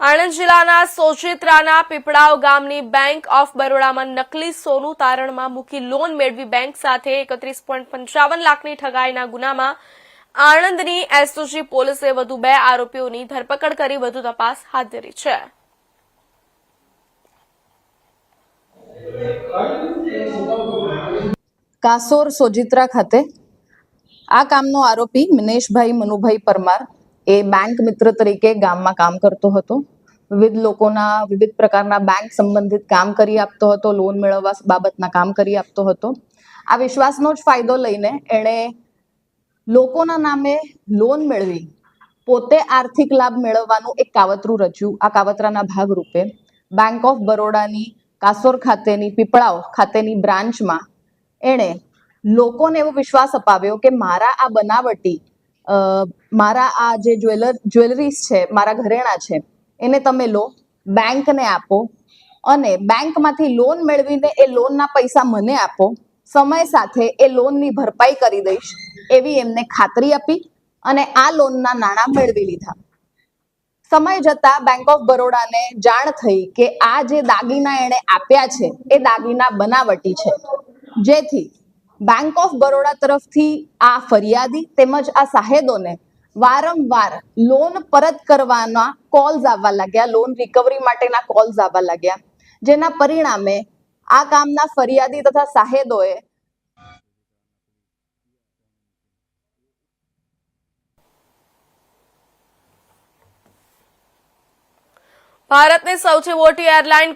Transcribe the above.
આણંદ જિલ્લાના સોજિત્રાના પીપળાવ ગામની bank of બરોડામાં નકલી સોનું તારણમાં મૂકી લોન મેળવી બેંક સાથે એકત્રીસ પંચાવન લાખની ઠગાઈના ગુનામાં આણંદની એસઓજી પોલીસે વધુ બે આરોપીઓની ધરપકડ કરી, વધુ તપાસ હાથ ધરી છે. કાસોર સોજિત્રા ખાતે આ કામનો આરોપી મિનેશભાઈ મનુભાઈ પરમાર એ બેંક મિત્ર તરીકે ગામમાં કામ કરતો હતો. વિવિધ લોકોના, વિવિધ પ્રકારના બેંક સંબંધિત કામ કરી આપતો હતો લોન મેળવવા બાબતના કામ કરી આપતો હતો. આ વિશ્વાસનો જ ફાયદો લઈને એણે લોકોના નામે લોન મેળવી. પોતે આર્થિક લાભ મેળવવાનું એક કાવતરું રચ્યું. આ કાવતરાના ભાગરૂપે બેંક ઓફ બરોડાની કાસોર ખાતેની, પીપળાવ ખાતેની બ્રાન્ચમાં એણે લોકોને એવો વિશ્વાસ અપાવ્યો કે મારા આ બનાવટી મારા આ જે જ્વેલર, જ્વેલરીઝ છે, મારા ઘરેણા છે એને તમે લો બેંકને આપો અને બેંકમાંથી લોન મેળવીને એ લોનના પૈસા મને આપો. સમય સાથે એ લોનની ભરપાઈ કરી દઈશ. એવી એમને ખાતરી આપી અને આ લોનના નાણાં મેળવી લીધા. સમય જતા બેંક ઓફ બરોડાને જાણ થઈ કે આ જે દાગીના એણે આપ્યા છે, એ દાગીના બનાવટી છે. જેથી બેંક ઓફ બરોડા તરફથી આ ફરિયાદી તેમજ આ સાહેદોને વારંવાર લોન પરત કરવાના કોલ્સ આવવા લાગ્યા. લોન રિકવરી માટેના કોલ્સ આવવા લાગ્યા. જેના પરિણામે આ કામના ફરિયાદી તથા સાહેદોએ ભારતની સૌથી મોટી એરલાઇન